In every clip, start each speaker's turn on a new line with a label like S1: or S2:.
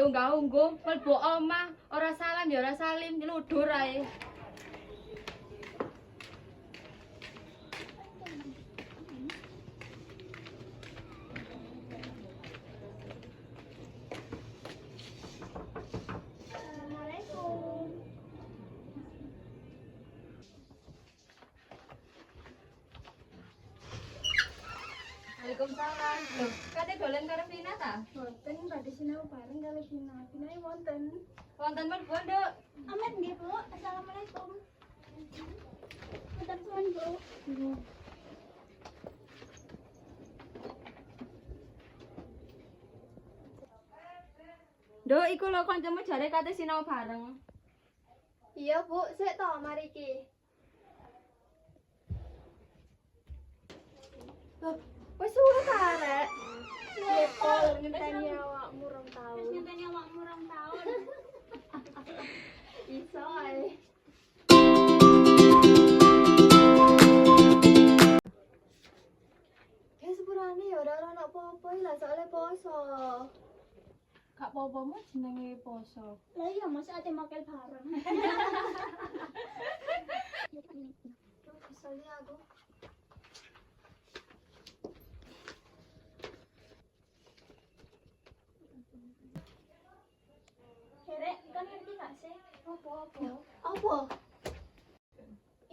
S1: padha unggah-ungguh mlebu omah, ora salam ya ora salim, nyeludur ae. Waalaikumsalam. Loh, kate dolen karo Vina ta?
S2: Wonten badhe sinau bareng kali Vina. Vina wonten.
S1: Wonten mlebu, Nduk.
S2: Aman nggih, Bu. Assalamualaikum. Wonten tuan, Bu.
S1: Nduk, iku lho kancamu jare kate sinau bareng.
S2: Iya, Bu. Sik to mari iki. Loh, wis suwe ta, Rek? Sepol ngenteni awakmu rong taun. Wis ngenteni awakmu rong taun. Iso ae. Ya sepurane ya ora ono apa-apa lah soalnya poso.
S1: Kak popomu jenenge poso.
S2: Lah iya masa ate makel bareng. Kesel ya aku. Herek, kan ngerti gak sih? Apa apa? Apa?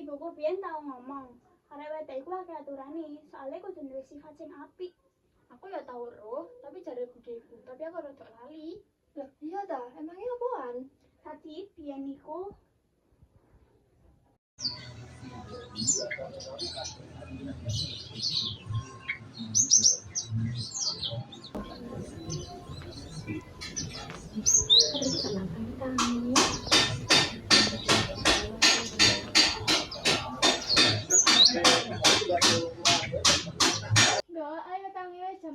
S2: Ibuku biyen tau ngomong, arek wedok iku akeh aturane, soalnya kudu duwe sifat sing apik. Aku ya tau roh, tapi jare budeku, tapi aku rada lali. Loh, iya ta? Emangnya apaan? Tadi biyen niku Enggak,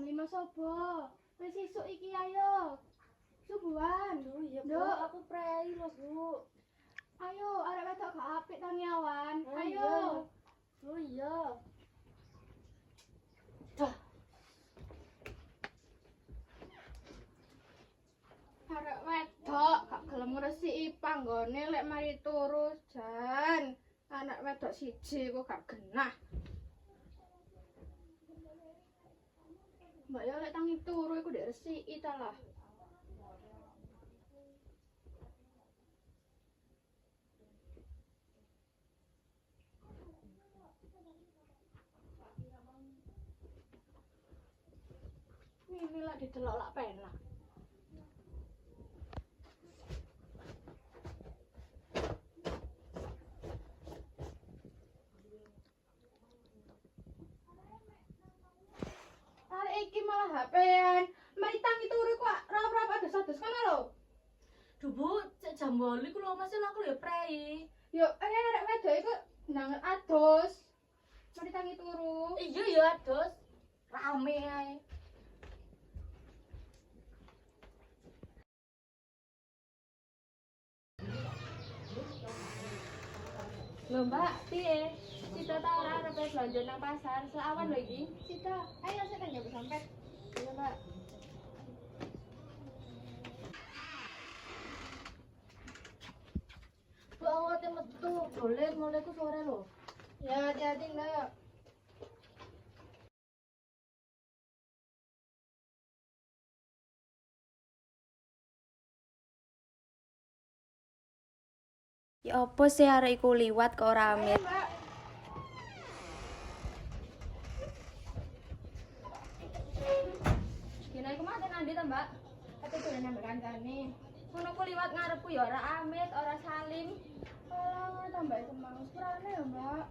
S2: jam 5 sobo. Wis isuk iki ayo. Subuhan. Oh iya, Bu. Aku prei loh, Bu. Ayo, arek wedok gak apik tangi awan. ayo. Oh iya. Dah. Arek wedok gak gelem ngresiki panggone lek mari turu jan. Anak wedok siji kok gak genah. Mbak ya lek tangi turu iku ndek resiki ta lah. Ini lah didelok lak penak. Mari tangi turu kok rap-rap adus-adus kono lho.
S3: Duh bu, cek jam bolu iku lho masih aku ya prei.
S1: Yo, eh arek wedok iku nang adus. Mari tangi turu.
S3: Iya ya adus. Rame ae.
S1: Lho Mbak, piye? Cita ta ora arep belanja nang pasar, selawan lho iki. Cita, ayo saya tanya sampai. Ya.
S4: Ya apa sih arek iku liwat kok ora amit.
S1: Mbak. Kena iku ta Mbak? Tapi dolen nang kancane. Ngono ku liwat ngarepku ya ora amit, ora salim. Alah, tambah semang sepurane ya Mbak.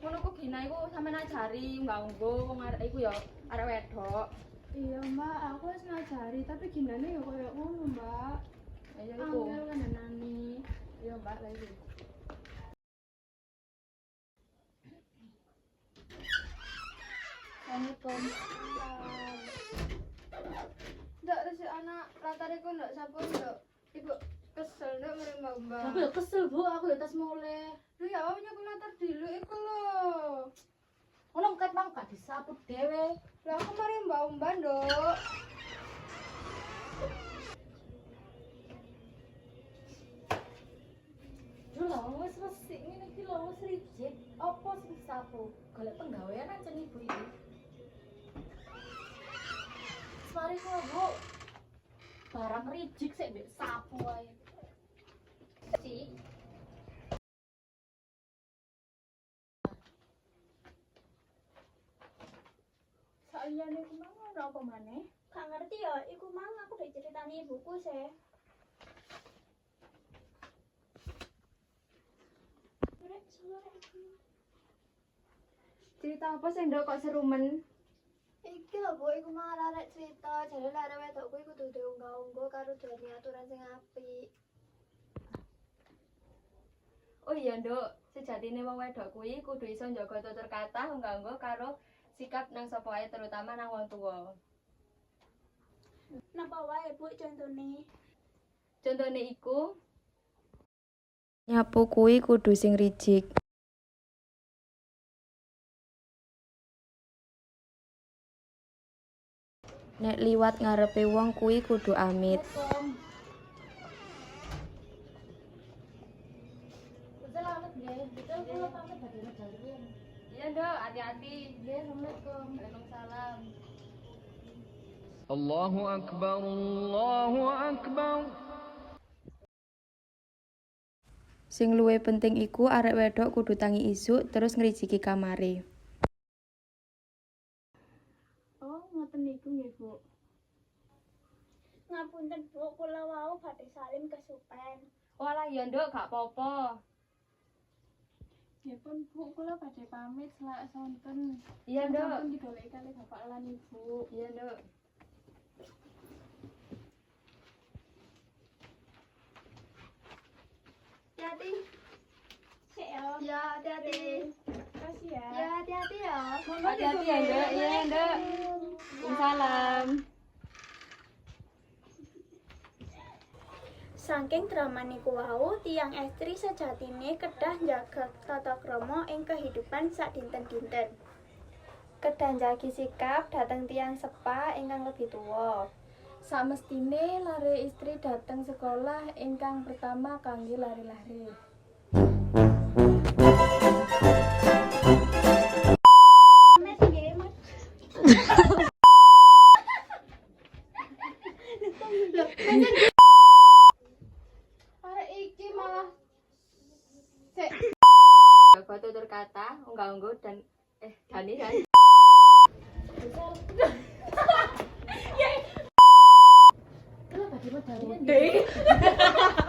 S1: Ngono ku gina iku sampean ajari ngganggo wong arek iku ya arek wedok. Iya Mbak, aku wis ngajari tapi ginane ya koyo ngono Mbak. Ya iku. Angel kandhanane. Iya Mbak lagi. Assalamualaikum. Ndak resi anak latar iku ndak sapa ndak. Ibu kesel ndak mari
S3: mbak. Tapi kesel Bu, aku ya tas mule.
S1: Lu ya apa nyapu latar dulu iku lho.
S3: Ono ket mangka disapu dhewe.
S1: Lah aku mari mbak umban
S3: ndak. Lho, wis wis ngene iki lho, wis rijet. Apa sing sapu? Golek penggawean aja ibu iki. Barang rijik sik mbek sapu ae. Si.
S2: Saliyane ku mang ono apa maneh?
S5: Gak ngerti ya, iku mang aku udah ceritani ibuku iku.
S1: Cerita apa sih ndok kok serumen?
S5: Iki lho, Bu, iku mang arek cerita, jare arek unggah-ungguh karo duweni aturan sing apik.
S1: Oh iya nduk, sejatine wong wedok kuwi kudu iso njaga tutur kata nganggo karo sikap nang sapa wae terutama nang wong tuwa.
S5: Napa wae, Bu, contone?
S1: Contone iku
S4: Nyapu kuwi kudu sing rijik. nek liwat ngarepe wong kuwi kudu amit
S6: Allahu Akbar, Allahu Akbar.
S4: Sing luwe penting iku arek wedok kudu tangi isuk terus ngrijiki kamare.
S2: Niku nggih, Bu.
S5: Ngapunten, Bu, kula wau badhe salim kesupen.
S1: Walah iya nduk, gak apa-apa.
S2: Nggih pun, Bu, kula badhe pamit selak sonten.
S1: Iya nduk.
S2: Sampun digaweki kali Bapak lan Ibu.
S1: Iya nduk.
S5: Hati-hati. Ya.
S2: Ya, hati-hati.
S5: Makasih ya.
S2: Ya, hati-hati ya.
S1: Hati-hati ya nduk. Iya nduk. Waalaikumsalam.
S5: Saking dramaniku wau, tiang estri sejatine kedah njaga tata krama ing kehidupan sak dinten-dinten. Kedah njagi sikap dateng tiang sepa ingkang lebih tua.
S2: Samestine lare istri datang sekolah ingkang pertama kangge lari-lari.
S3: Kula badhe medal riyen.